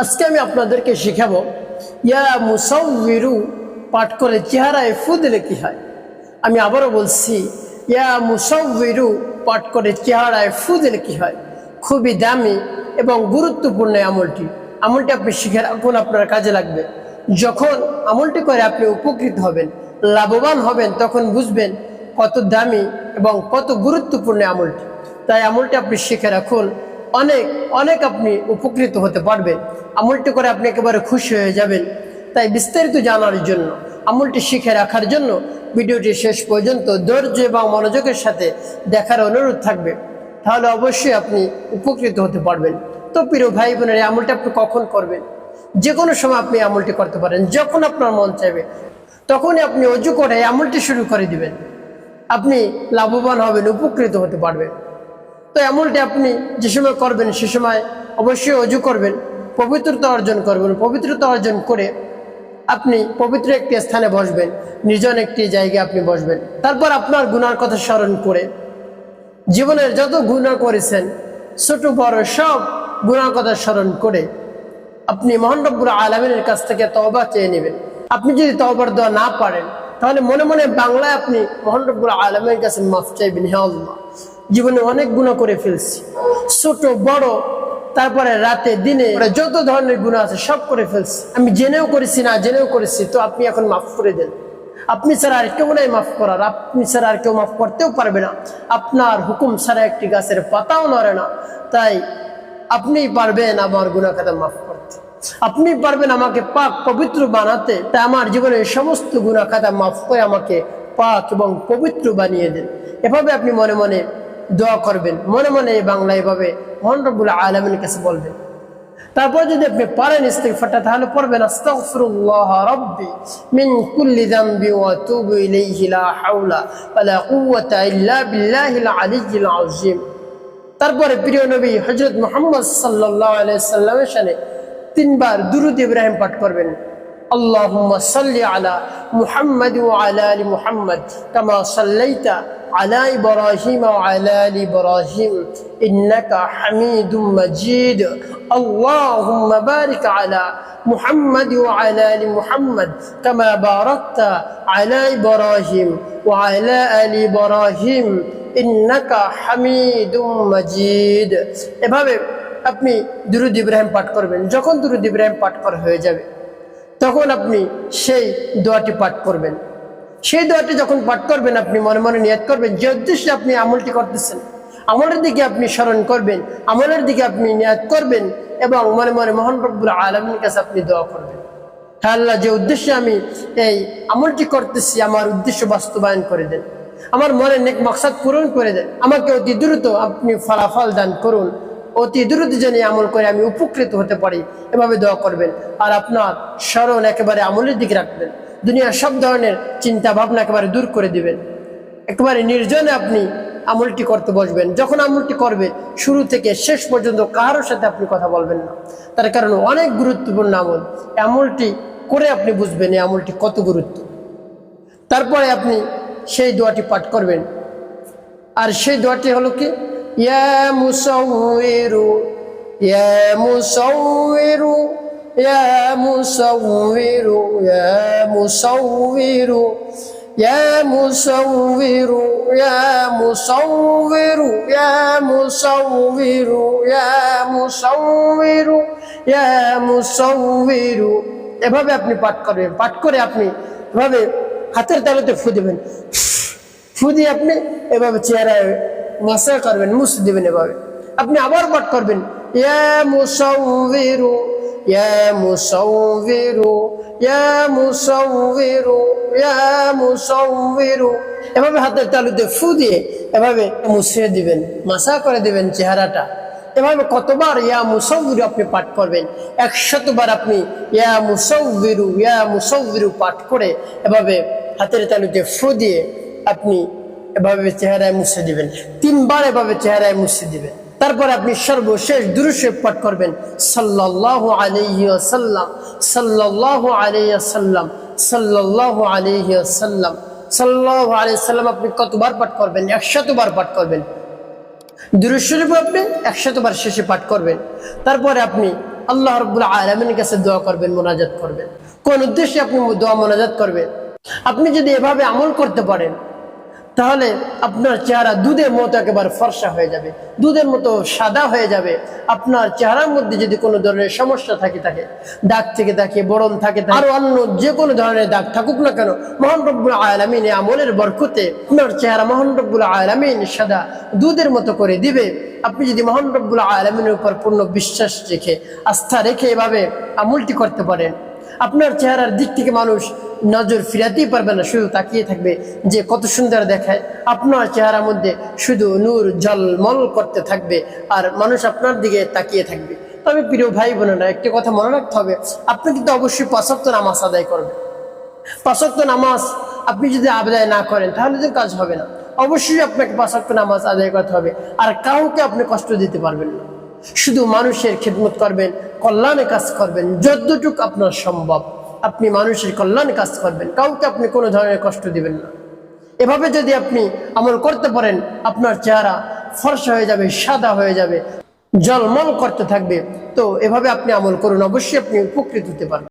আজকে আমি আপনাদেরকে শিখাবো, ইয়া মুসাউবিরু পাঠ করে চেহারায় ফু দিলে কি হয়? আমি আবারও বলছি, ইয়া মুসাউবিরু পাঠ করে চেহারায় ফু দিলে কি হয়? খুবই দামি এবং গুরুত্বপূর্ণ আমলটি। আমলটি আপনি শিখে রাখুন, আপনার কাজে লাগবে। যখন আমলটি করে আপনি উপকৃত হবেন, লাভবান হবেন, তখন বুঝবেন কত দামি এবং কত গুরুত্বপূর্ণ আমলটি। তাই আমলটি আপনি শিখে রাখুন। অনেক অনেক আপনি উপকৃত হতে পারবেন। আমলটি করে আপনি একেবারে খুশি হয়ে যাবেন। তাই বিস্তারিত জানার জন্য, আমলটি শিখে রাখার জন্য ভিডিওটি শেষ পর্যন্ত ধৈর্য এবং মনোযোগের সাথে দেখার অনুরোধ থাকবে। তাহলে অবশ্যই আপনি উপকৃত হতে পারবেন। তো প্রিয় ভাই বোনের, এই আমলটি আপনি কখন করবেন? যে কোনো সময় আপনি আমলটি করতে পারেন। যখন আপনার মন চাইবে, তখনই আপনি অজু করে আমলটি শুরু করে দিবেন। আপনি লাভবান হবেন, উপকৃত হতে পারবেন। তো এমনটি আপনি যে সময় করবেন, সে সময় অবশ্যই অজু করবেন, পবিত্রতা অর্জন করবেন, পবিত্রতা অর্জন করে আপনি পবিত্র একটি স্থানে বসবেন, নির্জন একটি জায়গায় আপনি বসবেন। তারপর আপনার গুনার কথা স্মরণ করে জীবনের যত গুণা করেছেন, ছোট, বড় সব গুণার কথা স্মরণ করে আপনি মহানরব্বুর আলমিনের কাছ থেকে তওবা চেয়ে নেবেন। আপনি যদি তওবার দেওয়া না পারেন, তাহলে মনে মনে বাংলায় আপনি মহানরব্বুর আলমের কাছে মাফ চাইবেন, হে আল্লাহ। জীবনে অনেক গুণা করে ফেলছি। ছোট, বড়, তারপরে রাতে, দিনে যত ধরনের গুণা আছে সব করে ফেলছি। আমি জেনেও করেছি, না জেনেও করেছি, তো আপনি এখন মাফ করে দেন। আপনি ছাড়া আর কেউ নাই মাফ করার। আপনি ছাড়া আর কেউ মাফ করতেও পারবে না। আপনার হুকুম ছাড়া একটি গাছের পাতাও নড়ে না। তাই আপনি পারবেন আমার গুণা খাতা মাফ করতে। আপনি পারবেন আমাকে পাক, পবিত্র বানাতে। তাই আমার জীবনের সমস্ত গুণা খাতা মাফ করে আমাকে পাক এবং পবিত্র বানিয়ে দেন। এভাবে আপনি মনে মনে দোয়া করবেন। মনে মনে এই বাংলা এভাবে হনরবুল আলমের কাছে বলবেন। তারপর যদি আপনি পারেন ইস্তিগফারটা, তাহলে পড়বেন, আস্তাগফিরুল্লাহ রাব্বি মিন কুল্লি যামবি ওয়া তুবু ইলাইহি লা হাওলা ওয়া লা কুওয়াতা ইল্লা বিল্লাহিল আলিয়্যিল আযীম। তারপরে প্রিয় নবী হযরত মুহাম্মদ সাল্লাল্লাহু আলাইহি সাল্লামের সাথে তিনবার দুরুদ ইব্রাহিম পাঠ করবেন। আল্লাহুম্মা সাল্লি আলা মুহাম্মাদ ওয়া আলা আলি মুহাম্মাদ কামা সাল্লাইতা على ابراهيم وعلى ال ابراهيم انك حميد مجيد اللهم بارك على محمد وعلى ال محمد كما باركت على ابراهيم وعلى ال ابراهيم انك حميد مجيد এভাবে আপনি দুরুদ ইব্রাহিম পাঠ করবেন যখন দুরুদ ইব্রাহিম পাঠ করা হয়ে যাবে তখন আপনি সেই দোয়াটি পাঠ করবেন সেই দোয়াটি যখন পাঠ করবেন, আপনি মনে মনে নিয়াত করবেন, যে উদ্দেশ্যে আপনি আমলটি করতেছেন, আমলের দিকে আপনি স্মরণ করবেন, আমলের দিকে আপনি নিয়াত করবেন এবং মনে মনে মোহন রব্বুল আলমীর কাছে আপনি দোয়া করবেন। হ্যাঁ আল্লাহ, যে উদ্দেশ্যে আমি এই আমলটি করতেছি, আমার উদ্দেশ্য বাস্তবায়ন করে দেন। আমার মনে নেক মকসাদ পূরণ করে দেন। আমাকে অতি দ্রুত আপনি ফলাফল দান করুন। অতি দ্রুত যেন আমল করে আমি উপকৃত হতে পারি। এভাবে দোয়া করবেন। আর আপনার স্মরণ একেবারে আমলের দিকে রাখবেন। দুনিয়ার সব ধরনের চিন্তা ভাবনা একেবারে দূর করে দিবেন। একেবারে নির্জনে আপনি আমলটি করতে বসবেন। যখন আমলটি করবে, শুরু থেকে শেষ পর্যন্ত কারোর সাথে আপনি কথা বলবেন না। তার কারণ অনেক গুরুত্বপূর্ণ আমল। আমলটি করে আপনি বুঝবেন এই আমলটি কত গুরুত্ব। তারপরে আপনি সেই দোয়াটি পাঠ করবেন। আর সেই দোয়াটি হলো কি? ইয়া মুসাউইরু ইয়া মুসাউইরু। ইয়া মুসাউইরু ইয়া মুসাউইরু ইয়া মুসাউইরু ইয়া মুসাউইরু ইয়া মুসাউইরু ইয়া মুসাউইরু ইয়া মুসাউইরু এভাবে আপনি পাঠ করবেন পাঠ করে আপনি এভাবে হাতের তালুতে ফু দেবেন। ফু দিয়ে আপনি এভাবে চেহারায় মশা করবেন মুস দেবেন এভাবে। আপনি আবার পাঠ করবেন। ইয়া মুসাউবিরু ইয়া মুসাউবিরু ইয়া মুসাউবিরু ইয়া মুসাউবিরু এভাবে হাতের তালুতে ফু দিয়ে এভাবে মুছিয়ে দিবেন, মাসা করে দিবেন চেহারাটা। এভাবে কতবার ইয়া মুসৌবিরু আপনি পাঠ করবেন? একশতবার আপনি ইয়া মুসৌবিরু ইয়া মুসৌবিরু পাঠ করে এভাবে হাতের তালুতে ফু দিয়ে আপনি এভাবে চেহারায় মুছে দিবেন। তিনবার এভাবে চেহারায় মুছে দিবেন। তারপর আপনি সর্বশেষ দুরুশেব পাঠ করবেন। আলাইহি ওয়াসাল্লাম, সাল্লাল্লাহু আলাইহি ওয়াসাল্লাম, সাল্লাল্লাহু আলাইহি ওয়াসাল্লাম। আপনি কতবার পাঠ করবেন? একশতবার পাঠ করবেন। দুরুদ শরীফ আপনি একশতবার শেষে পাঠ করবেন। তারপরে আপনি আল্লাহ রব্বুল আলমিনের কাছে দোয়া করবেন, মোনাজাত করবেন। কোন উদ্দেশ্যে আপনি দোয়া, মোনাজাত করবেন? আপনি যদি এভাবে আমল করতে পারেন তাহলে আপনার চেহারা দুধের মতো একেবারে ফর্সা হয়ে যাবে, দুধের মতো সাদা হয়ে যাবে। আপনার চেহারার মধ্যে যদি কোনো ধরনের সমস্যা থাকে থাকে, দাগ থেকে থাকে, বরণ থাকে আরও অন্য যে কোনো ধরনের দাগ থাকুক না কেন, মোহন রব্বুল এই আমলের বরকতে আপনার চেহারা মোহন রব্বুল সাদা দুধের মতো করে দিবে। আপনি যদি মোহন রব্বুল উপর পূর্ণ বিশ্বাস রেখে, আস্থা রেখে এভাবে আমলটি করতে পারেন আপনার চেহারার দিক থেকে মানুষ নজর ফিরাতেই পারবে না, শুধু তাকিয়ে থাকবে যে কত সুন্দর দেখায়। আপনার চেহারার মধ্যে শুধু নূর জলমল করতে থাকবে আর মানুষ আপনার দিকে তাকিয়ে থাকবে। তবে প্রিয় ভাই বোনেরা, একটি কথা মনে রাখতে হবে, আপনি কিন্তু অবশ্যই পাঁচক্ত নামাজ আদায় করবেন। পাঁচক্ত নামাজ আপনি যদি আদায় না করেন, তাহলে তো কাজ হবে না। অবশ্যই আপনাকে পাঁচক্ত নামাজ আদায় করতে হবে, আর কাউকে আপনি কষ্ট দিতে পারবেন না। শুধু মানুষের খেদমত করবেন, কল্যাণে কাজ করবেন, যতটুক আপনার সম্ভব। আপনি মানুষের কল্যাণে কাজ করবেন, কাউকে আপনি কোনো ধরনের কষ্ট দিবেন না। এভাবে যদি আপনি আমল করতে পারেন, আপনার চেহারা ফর্সা হয়ে যাবে, সাদা হয়ে যাবে, জলমল করতে থাকবে, তো এভাবে আপনি আমল করুন, অবশ্যই আপনি উপকৃত হতে পারবেন।